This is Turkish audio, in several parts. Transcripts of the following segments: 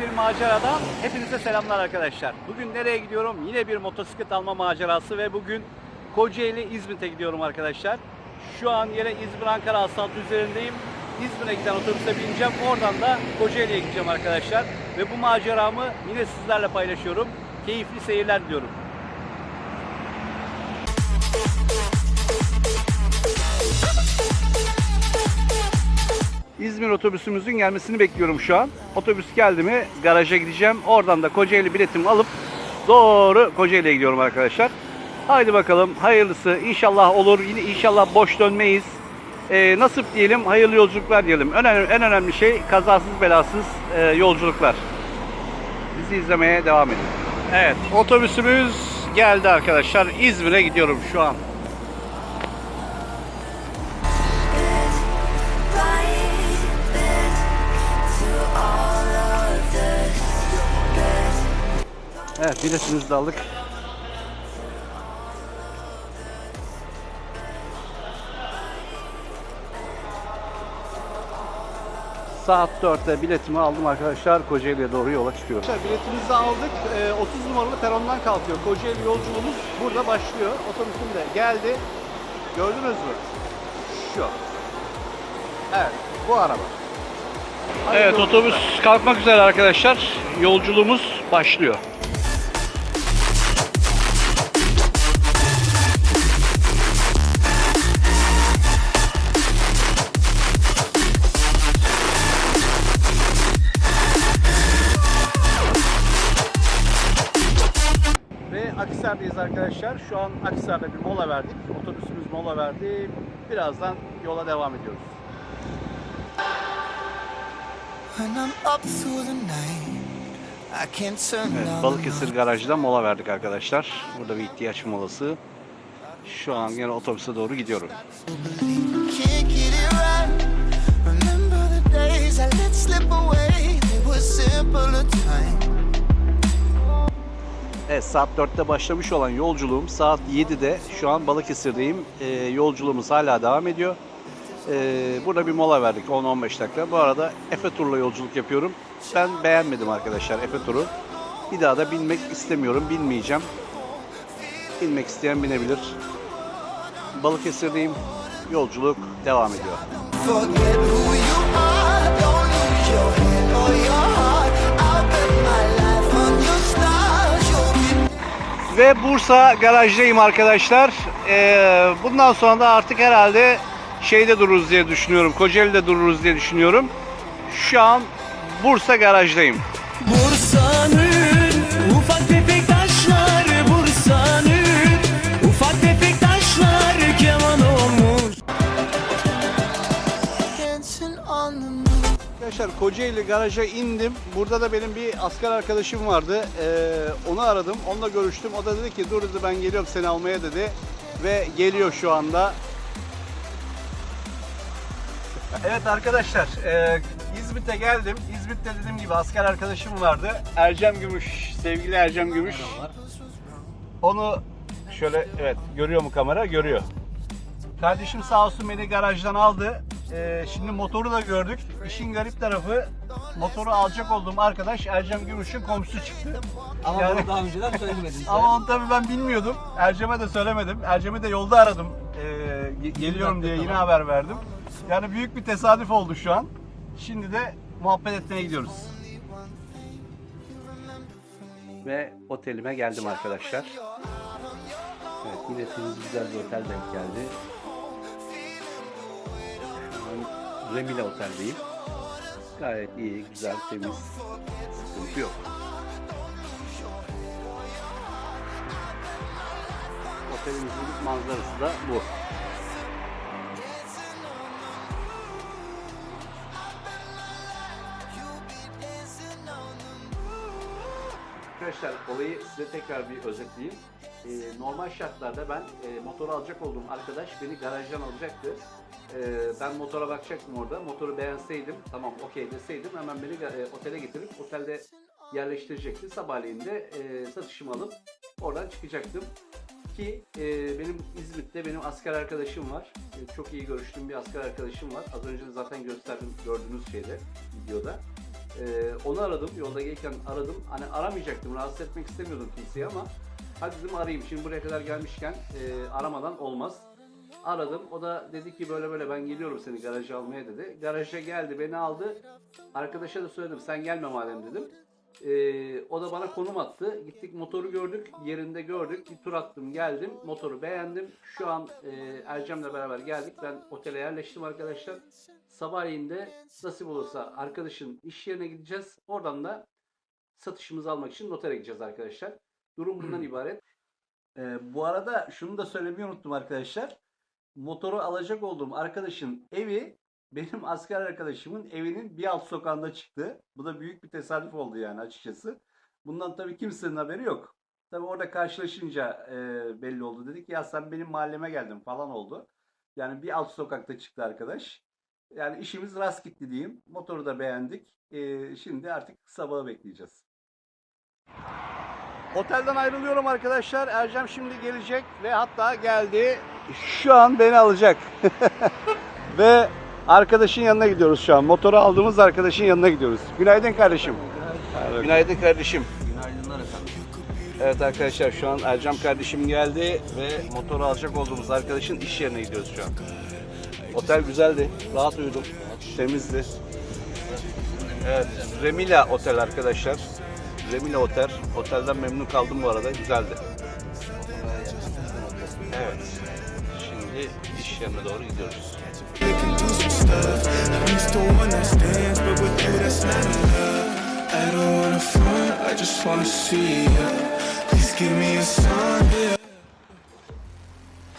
Bir maceradan hepinize selamlar arkadaşlar. Bugün nereye gidiyorum? Yine bir motosiklet alma macerası ve bugün Kocaeli İzmit'e gidiyorum arkadaşlar. Şu an yine İzmir Ankara asfaltı üzerindeyim. İzmir'e giden otobüse bineceğim. Oradan da Kocaeli'ye gideceğim arkadaşlar. Ve bu maceramı yine sizlerle paylaşıyorum. Keyifli seyirler diliyorum. İzmir otobüsümüzün gelmesini bekliyorum şu an. Otobüs geldi mi garaja gideceğim. Oradan da Kocaeli biletimi alıp doğru Kocaeli'ye gidiyorum arkadaşlar. Haydi bakalım hayırlısı inşallah olur. Yine inşallah boş dönmeyiz. Ee, nasip diyelim hayırlı yolculuklar diyelim. En, en önemli şey kazasız belasız e, yolculuklar. Bizi izlemeye devam edin. Evet otobüsümüz geldi arkadaşlar. İzmir'e gidiyorum şu an. Evet biletimizi de aldık. Saat 4'te biletimi aldım arkadaşlar. Kocaeli'ye doğru yola çıkıyorum. Biletimizi aldık. Ee, 30 numaralı perondan kalkıyor. Kocaeli yolculuğumuz burada başlıyor. Otobüsüm de geldi. Gördünüz mü? Şu. Evet, bu araba. Evet, otobüs kalkmak üzere arkadaşlar. Yolculuğumuz başlıyor. Arkadaşlar. Şu an Akhisar'da bir mola verdik. Otobüsümüz mola verdi. Birazdan yola devam ediyoruz. Evet, Balıkesir garajda mola verdik arkadaşlar. Burada bir ihtiyaç molası. Şu an yine otobüse doğru gidiyorum. Evet saat 4'te başlamış olan yolculuğum saat 7'de şu an Balıkesir'deyim. Ee, yolculuğumuz hala devam ediyor. Ee, burada bir mola verdik 10-15 dakika. Bu arada Efe Tur'la yolculuk yapıyorum. Ben beğenmedim arkadaşlar Efe Tur'u. Bir daha da binmek istemiyorum, binmeyeceğim. Binmek isteyen binebilir. Balıkesir'deyim. Yolculuk devam ediyor. Ve Bursa garajdayım arkadaşlar. Ee, bundan sonra da artık herhalde şeyde dururuz diye düşünüyorum. Kocaeli'de dururuz diye düşünüyorum. Şu an Bursa garajdayım. Kocaeli garaja indim. Burada da benim bir asker arkadaşım vardı. Ee, onu aradım. Onunla görüştüm. O da dedi ki dur dedi ben geliyorum seni almaya dedi. Ve geliyor şu anda. Evet arkadaşlar e, İzmit'e geldim. İzmit'te dediğim gibi asker arkadaşım vardı. Ercem Gümüş, sevgili Ercem Gümüş. Onu şöyle evet görüyor mu kamera? Görüyor. Kardeşim sağ olsun beni garajdan aldı. Ee, şimdi motoru da gördük. İşin garip tarafı motoru alacak olduğum arkadaş Ercem Gümüş'ün komşusu çıktı. Ama Yani- bunu daha önceden söylemedin sen. Ama onu tabii ben bilmiyordum. Ercem'e de söylemedim. Ercem'i de yolda aradım. Ee, ge- geliyorum diye yine haber verdim. Yani büyük bir tesadüf oldu şu an. Şimdi de muhabbet etmeye gidiyoruz. Ve otelime geldim arkadaşlar. Evet yine temiz güzel bir otel denk geldi. Remila Otel'deyim. Gayet iyi, güzel, temiz. Sıkıntı yok. Otelimizin manzarası da bu. Arkadaşlar olayı size tekrar bir özetleyeyim. Ee, normal şartlarda ben e, motoru alacak olduğum arkadaş beni garajdan alacaktı. Ee, ben motora bakacaktım orada. Motoru beğenseydim, tamam okey deseydim hemen beni e, otele getirip otelde yerleştirecekti. Sabahleyin de e, satışımı alıp oradan çıkacaktım. Ki e, benim İzmit'te benim asker arkadaşım var. E, çok iyi görüştüğüm bir asker arkadaşım var. Az önce zaten gösterdim gördüğünüz şeyde videoda. Ee, onu aradım. Yolda gelirken aradım. Hani aramayacaktım. Rahatsız etmek istemiyordum kimseyi ama hadi dedim arayayım. Şimdi buraya kadar gelmişken e, aramadan olmaz. Aradım. O da dedi ki böyle böyle ben geliyorum seni garaja almaya dedi. Garaja geldi beni aldı. Arkadaşa da söyledim sen gelme madem dedim. Ee, o da bana konum attı. Gittik motoru gördük. Yerinde gördük. Bir tur attım geldim. Motoru beğendim. Şu an e, Ercem'le beraber geldik. Ben otele yerleştim arkadaşlar. Sabahleyin de nasip olursa arkadaşın iş yerine gideceğiz. Oradan da satışımızı almak için notere gideceğiz arkadaşlar. Durum bundan ibaret. Ee, bu arada şunu da söylemeyi unuttum arkadaşlar. Motoru alacak olduğum arkadaşın evi benim asker arkadaşımın evinin bir alt sokağında çıktı. Bu da büyük bir tesadüf oldu yani açıkçası. Bundan tabii kimsenin haberi yok. Tabii orada karşılaşınca e, belli oldu. Dedik ya sen benim mahalleme geldin falan oldu. Yani bir alt sokakta çıktı arkadaş. Yani işimiz rast gitti diyeyim. Motoru da beğendik. E, şimdi artık sabahı bekleyeceğiz. Otelden ayrılıyorum arkadaşlar. Ercem şimdi gelecek ve hatta geldi. Şu an beni alacak. ve arkadaşın yanına gidiyoruz şu an. Motoru aldığımız arkadaşın yanına gidiyoruz. Günaydın kardeşim. Günaydın kardeşim. Günaydınlar efendim. Evet arkadaşlar şu an Ercem kardeşim geldi ve motoru alacak olduğumuz arkadaşın iş yerine gidiyoruz şu an. Otel güzeldi. Rahat uyudum. Temizdi. Evet. Remila Otel arkadaşlar. Remila Otel. Otelden memnun kaldım bu arada. Güzeldi. Evet. İş yerine doğru gidiyoruz.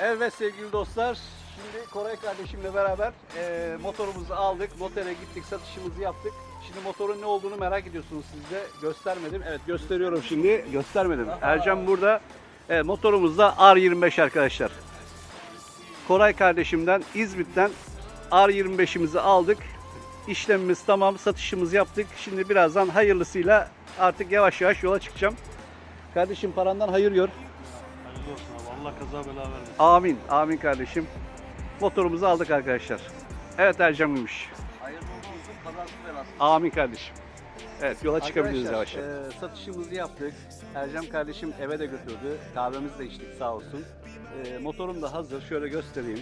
Evet sevgili dostlar. Şimdi Koray kardeşimle beraber e, motorumuzu aldık. Notere gittik, satışımızı yaptık. Şimdi motorun ne olduğunu merak ediyorsunuz siz de. Göstermedim. Evet gösteriyorum şimdi. Göstermedim. Ercan burada. Evet, motorumuz da R25 arkadaşlar. Koray kardeşimden İzmit'ten R25'imizi aldık. İşlemimiz tamam, satışımızı yaptık. Şimdi birazdan hayırlısıyla artık yavaş yavaş yola çıkacağım. Kardeşim parandan hayır gör. Hayırlı olsun abi. Allah kaza bela vermesin. Amin. Amin kardeşim. Motorumuzu aldık arkadaşlar. Evet Ercan'mış. Hayırlı olsun, kazası belası. Amin kardeşim. Evet yola çıkabiliriz yavaş Arkadaşlar, yavaş. satışımızı yaptık. Ercem kardeşim eve de götürdü. Kahvemizi de içtik sağ olsun. Ee, motorum da hazır. Şöyle göstereyim.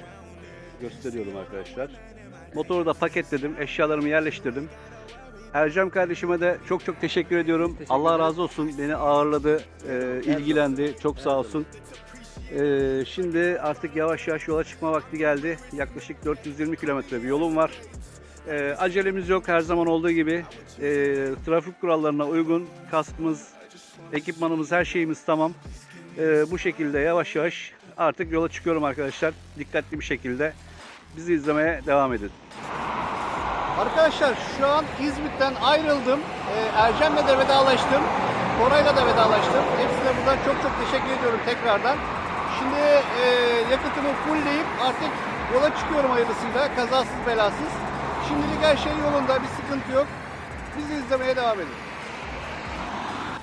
Gösteriyorum arkadaşlar. Motoru da paketledim. Eşyalarımı yerleştirdim. Ercem kardeşime de çok çok teşekkür ediyorum. Allah razı olsun. Beni ağırladı, e, ilgilendi. Çok sağ olsun. Ee, şimdi artık yavaş yavaş yola çıkma vakti geldi. Yaklaşık 420 kilometre bir yolum var. Ee, acelemiz yok her zaman olduğu gibi. Ee, trafik kurallarına uygun kaskımız, ekipmanımız, her şeyimiz tamam. Ee, bu şekilde yavaş yavaş artık yola çıkıyorum arkadaşlar. Dikkatli bir şekilde bizi izlemeye devam edin. Arkadaşlar şu an İzmit'ten ayrıldım. Ee, Ercem'le de vedalaştım. Koray'la da vedalaştım. Hepsine buradan çok çok teşekkür ediyorum tekrardan. Şimdi e, yakıtımı fullleyip artık yola çıkıyorum hayırlısıyla. Kazasız belasız. Şimdilik her şey yolunda. Bir sıkıntı yok. Bizi izlemeye devam edin.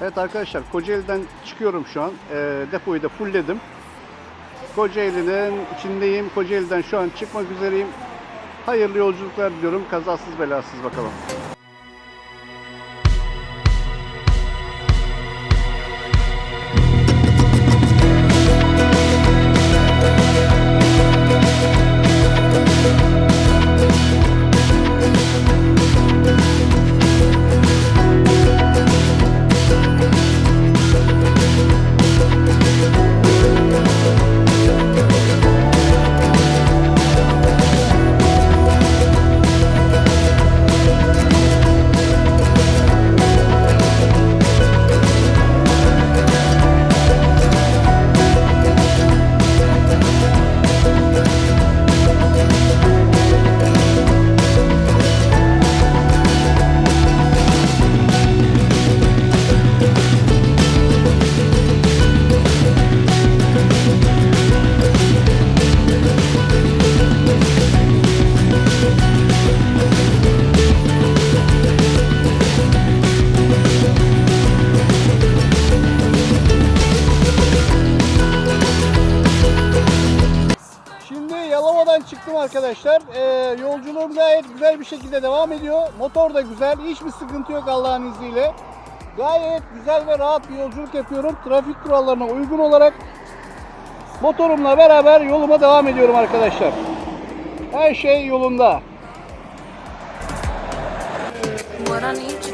Evet arkadaşlar Kocaeli'den çıkıyorum şu an. E, depoyu da fullledim. Kocaeli'nin içindeyim. Kocaeli'den şu an çıkmak üzereyim. Hayırlı yolculuklar diliyorum. Kazasız belasız bakalım. Arkadaşlar. Ee, yolculuğum gayet güzel bir şekilde devam ediyor. Motor da güzel. Hiçbir sıkıntı yok Allah'ın izniyle. Gayet güzel ve rahat bir yolculuk yapıyorum. Trafik kurallarına uygun olarak motorumla beraber yoluma devam ediyorum arkadaşlar. Her şey yolunda. What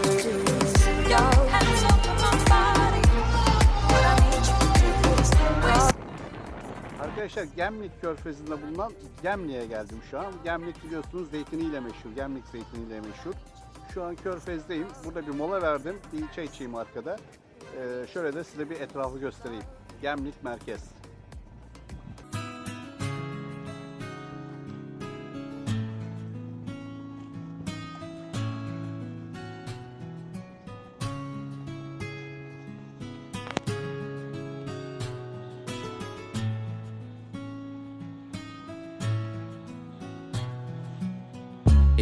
Arkadaşlar Gemlik Körfezi'nde bulunan Gemlik'e geldim şu an. Gemlik biliyorsunuz zeytiniyle meşhur. Gemlik zeytiniyle meşhur. Şu an Körfez'deyim. Burada bir mola verdim. Bir çay içeyim arkada. Ee, şöyle de size bir etrafı göstereyim. Gemlik Merkez.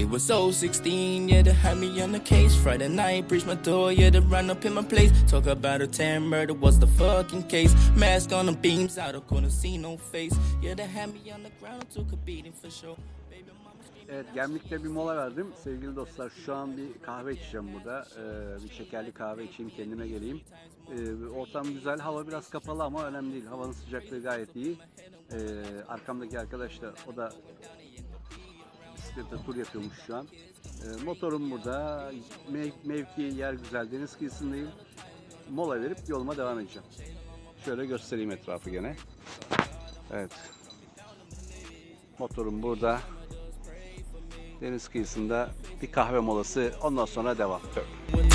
It was 016, yeah, they had me on the case. Friday night, breached my door, yeah, they ran up in my place. Talk about a 10 murder was the fucking case. Mask on the beams, out of couldn't see no face. Yeah, they had me on the ground, took a beating for sure. Evet Gemlik'te bir mola verdim. Sevgili dostlar şu an bir kahve içeceğim burada. Ee, bir şekerli kahve içeyim kendime geleyim. Ee, ortam güzel. Hava biraz kapalı ama önemli değil. Havanın sıcaklığı gayet iyi. Ee, arkamdaki arkadaş da o da bisikletle tur yapıyormuş şu an. Ee, motorum burada. Mev, mevki yer güzel. Deniz kıyısındayım. Mola verip yoluma devam edeceğim. Şöyle göstereyim etrafı gene. Evet. Motorum burada. Deniz kıyısında bir kahve molası. Ondan sonra devam. Turn,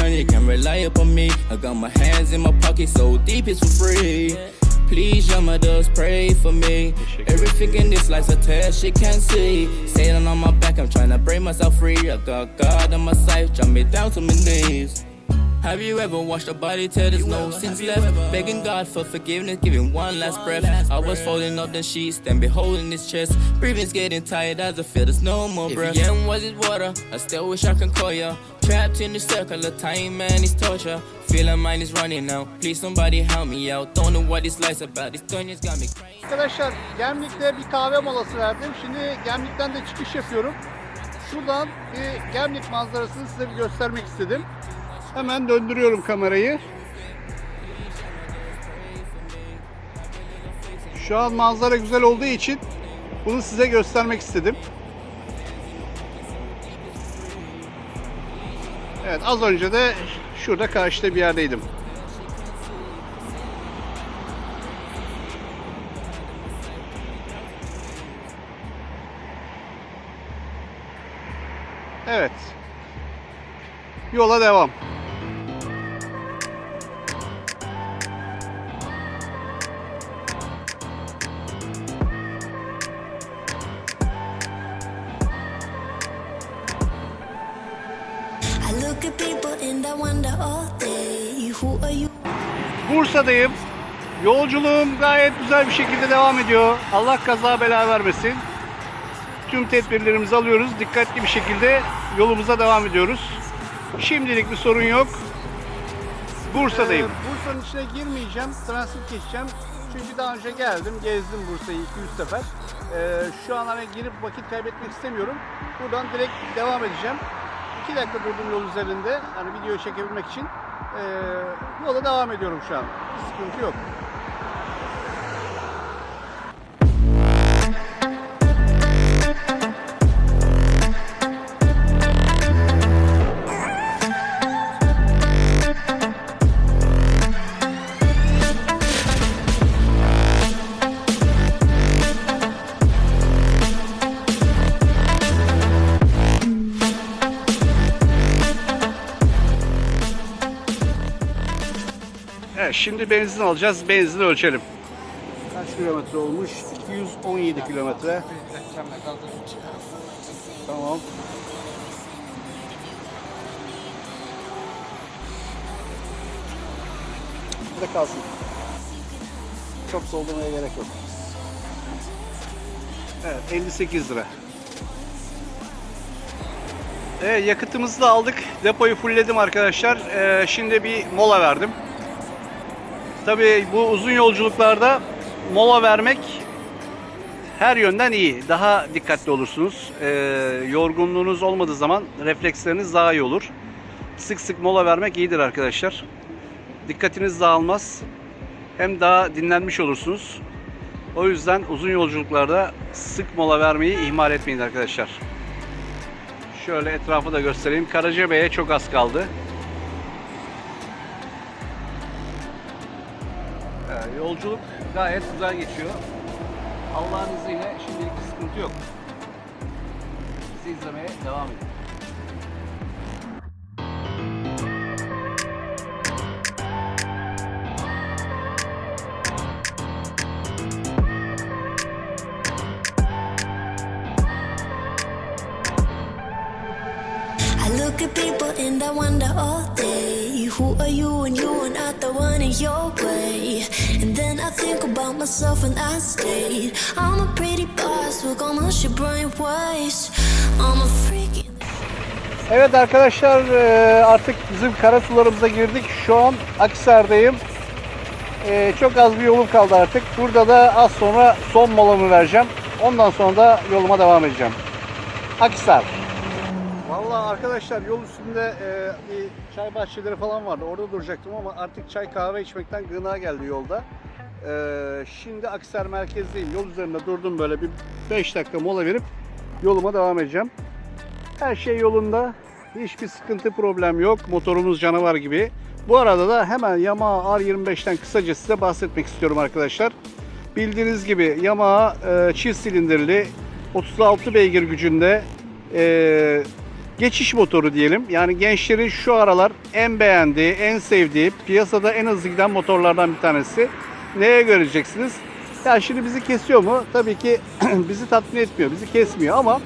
Please, your mothers, pray for me. Everything in this life's a test she can't see. Sailing on my back, I'm trying to break myself free. I got God on my side, jump me down to my knees. Have you ever watched a body till there's no sins left? Begging God for forgiveness, giving one last breath. I was folding up the sheets, then beholding his chest. Breathing's getting tired as I feel there's no more breath. If the end was his water, I still wish I can call ya. Trapped in the circle of time, man, it's torture. Feeling mine is running out. Please, somebody help me out. Don't know what this life's about. This dungeon's got me crazy. Arkadaşlar Gemlik'te bir kahve molası verdim. Şimdi Gemlik'ten de çıkış yapıyorum. Şuradan bir Gemlik manzarasını size bir göstermek istedim. Hemen döndürüyorum kamerayı. Şu an manzara güzel olduğu için bunu size göstermek istedim. Evet az önce de şurada karşıda bir yerdeydim. Evet. Yola devam. Bursa'dayım. Yolculuğum gayet güzel bir şekilde devam ediyor. Allah kaza bela vermesin. Tüm tedbirlerimizi alıyoruz. Dikkatli bir şekilde yolumuza devam ediyoruz. Şimdilik bir sorun yok. Bursa'dayım. Bursa'nın içine girmeyeceğim. Transit geçeceğim. Çünkü daha önce geldim, gezdim Bursa'yı 200 sefer. Ee, şu an hani girip vakit kaybetmek istemiyorum. Buradan direkt devam edeceğim. 2 dakika durdum yol üzerinde. Hani video çekebilmek için. Ee, yola devam ediyorum şu an. Bir sıkıntı yok. Şimdi benzin alacağız. Benzin ölçelim. Kaç kilometre olmuş? 217 kilometre. Tamam. Burada kalsın. Çok soldurmaya gerek yok. Evet 58 lira. Evet yakıtımızı da aldık. Depoyu fullledim arkadaşlar. Ee, şimdi bir mola verdim. Tabii bu uzun yolculuklarda mola vermek her yönden iyi. Daha dikkatli olursunuz. Ee, yorgunluğunuz olmadığı zaman refleksleriniz daha iyi olur. Sık sık mola vermek iyidir arkadaşlar. Dikkatiniz dağılmaz. Hem daha dinlenmiş olursunuz. O yüzden uzun yolculuklarda sık mola vermeyi ihmal etmeyin arkadaşlar. Şöyle etrafı da göstereyim. Karacabey'e çok az kaldı. Ee, yolculuk gayet güzel geçiyor. Allah'ın izniyle şimdilik bir sıkıntı yok. Bizi izlemeye devam edin. And I stay I'm a pretty boss with almost your brain waves I'm a freak Evet arkadaşlar e, artık bizim kara sularımıza girdik. Şu an Akhisar'dayım. E, Çok az bir yolum kaldı artık. Burada da az sonra son molamı vereceğim. Ondan sonra da yoluma devam edeceğim. Akhisar. Vallahi arkadaşlar yol üstünde e, bir çay bahçeleri falan vardı. Orada duracaktım ama artık çay kahve içmekten gına geldi yolda. E, şimdi Akhisar merkezdeyim. Yol üzerinde durdum böyle bir 5 dakika mola verip yoluma devam edeceğim. Her şey yolunda. Hiçbir sıkıntı problem yok. Motorumuz canavar gibi. Bu arada da hemen Yamaha R25'ten kısaca size bahsetmek istiyorum arkadaşlar. Bildiğiniz gibi Yamaha e, çift silindirli 36 beygir gücünde e, geçiş motoru diyelim. Yani gençlerin şu aralar en beğendiği, en sevdiği, piyasada en hızlı giden motorlardan bir tanesi. Neye göreceksiniz? Ya şimdi bizi kesiyor mu? Tabii ki bizi tatmin etmiyor, bizi kesmiyor ama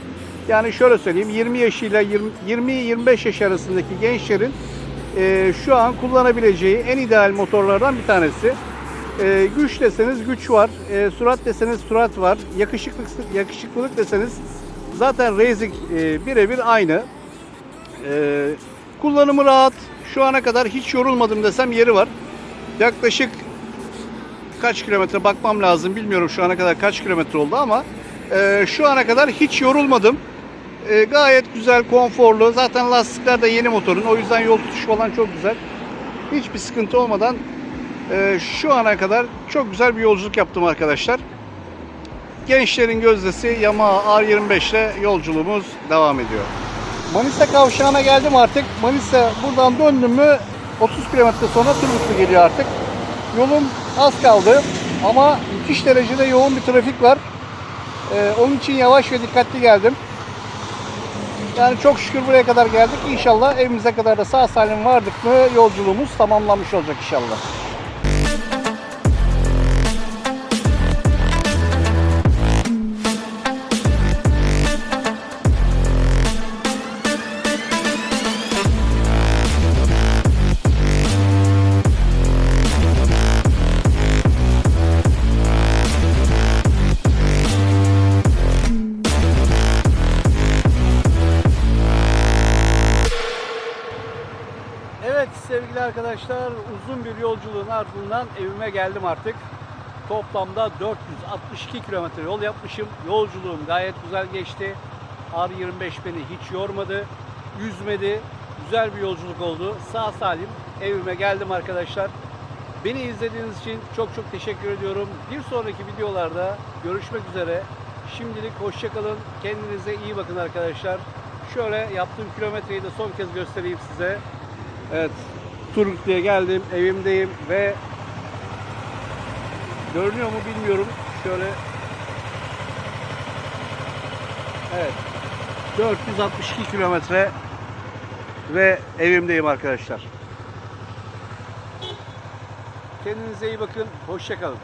yani şöyle söyleyeyim 20 yaşıyla 20-25 yaş arasındaki gençlerin e, şu an kullanabileceği en ideal motorlardan bir tanesi. E, güç deseniz güç var, e, surat deseniz surat var, yakışıklık yakışıklılık deseniz zaten Racing e, birebir aynı. E, kullanımı rahat. Şu ana kadar hiç yorulmadım desem yeri var. Yaklaşık kaç kilometre bakmam lazım bilmiyorum şu ana kadar kaç kilometre oldu ama e, şu ana kadar hiç yorulmadım. E, gayet güzel, konforlu. Zaten lastikler de yeni motorun. O yüzden yol tutuşu falan çok güzel. Hiçbir sıkıntı olmadan e, şu ana kadar çok güzel bir yolculuk yaptım arkadaşlar. Gençlerin gözdesi Yamaha R25 ile yolculuğumuz devam ediyor. Manisa kavşağına geldim artık. Manisa buradan döndüm mü 30 kilometre sonra Turgutlu geliyor artık. Yolum az kaldı ama müthiş derecede yoğun bir trafik var. Ee, onun için yavaş ve dikkatli geldim. Yani çok şükür buraya kadar geldik. İnşallah evimize kadar da sağ salim vardık mı yolculuğumuz tamamlanmış olacak inşallah. Arkadaşlar uzun bir yolculuğun ardından evime geldim artık. Toplamda 462 kilometre yol yapmışım. Yolculuğum gayet güzel geçti. R25 beni hiç yormadı, üzmedi. Güzel bir yolculuk oldu. Sağ salim evime geldim arkadaşlar. Beni izlediğiniz için çok çok teşekkür ediyorum. Bir sonraki videolarda görüşmek üzere. Şimdilik hoşçakalın. Kendinize iyi bakın arkadaşlar. Şöyle yaptığım kilometreyi de son kez göstereyim size. Evet, Turgutlu'ya geldim, evimdeyim ve görünüyor mu bilmiyorum. Şöyle Evet. 462 kilometre ve evimdeyim arkadaşlar. Kendinize iyi bakın. Hoşçakalın.